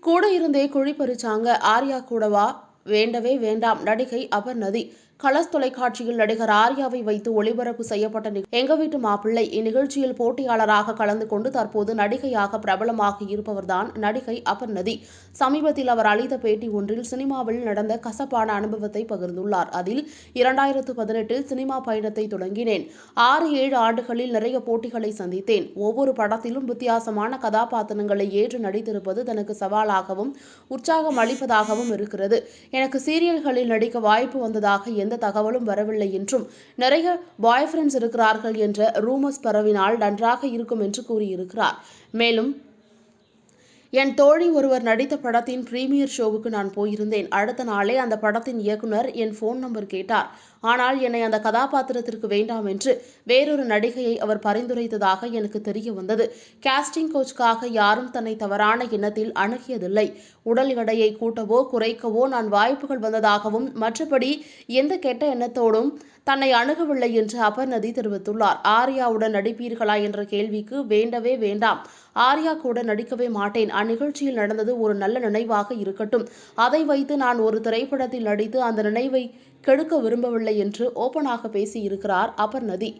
கூட இருந்தே குழி பறிச்சாங்க. ஆர்யா கூடவா? வேண்டவே வேண்டாம். நடிகை அபர்ணதி கலர்ஸ் தொலைக்காட்சியில் நடிகர் ஆர்யாவை வைத்து ஒளிபரப்பு செய்யப்பட்ட எங்க வீட்டு மாப்பிள்ளை இந்நிகழ்ச்சியில் போட்டியாளராக கலந்து கொண்டு தற்போது நடிகையாக பிரபலமாக இருப்பவர்தான் நடிகை அபர்ணதி. சமீபத்தில் அவர் அளித்த பேட்டி ஒன்றில் சினிமாவில் நடந்த கசப்பான அனுபவத்தை பகிர்ந்துள்ளார். அதில் இரண்டாயிரத்து பதினெட்டில் சினிமா பயணத்தை தொடங்கினேன். ஆறு ஏழு ஆண்டுகளில் நிறைய போட்டிகளை சந்தித்தேன். ஒவ்வொரு படத்திலும் வித்தியாசமான கதாபாத்திரங்களை ஏற்று நடித்திருப்பது தனக்கு சவாலாகவும் உற்சாகம் அளிப்பதாகவும் இருக்கிறது. எனக்கு சீரியல்களில் நடிக்க வாய்ப்பு வந்ததாக எந்த தகவலும் வரவில்லை என்றும் நிறைய பாய் ஃப்ரெண்ட்ஸ் இருக்கிறார்கள் என்ற ரூமர்ஸ் பரவினால் நன்றாக இருக்கும் என்று கூறியிருக்கிறார். மேலும் என் தோழி ஒருவர் நடித்த படத்தின் பிரீமியர் ஷோவுக்கு நான் போயிருந்தேன். அடுத்த நாளே அந்த படத்தின் இயக்குனர் என் ஃபோன் நம்பர் கேட்டார். ஆனால் என்னை அந்த கதாபாத்திரத்திற்கு வேண்டாம் என்று வேறொரு நடிகையை அவர் பரிந்துரைத்ததாக எனக்கு தெரிய வந்தது. காஸ்டிங் கோச்சுக்காக யாரும் தன்னை தவறான எண்ணத்தில் அணுகியதில்லை. உடல் எடையை கூட்டவோ குறைக்கவோ நான் வாய்ப்புகள் வந்ததாகவும் மற்றபடி எந்த கெட்ட எண்ணத்தோடும் தன்னை அணுகவில்லை என்று அபர்ணதி தெரிவித்துள்ளார். ஆர்யாவுடன் நடிப்பீர்களா என்ற கேள்விக்கு வேண்டவே வேண்டாம். ஆர்யா கூட நடிக்கவே மாட்டேன். அந்நிகழ்ச்சியில் நடந்தது ஒரு நல்ல நினைவாக இருக்கட்டும். அதை வைத்து நான் ஒரு திரைப்படத்தில் நடித்து அந்த நினைவை கெடுக்க விரும்பவில்லை என்று ஓபனாக பேசியிருக்கிறார் அபர்ணதி.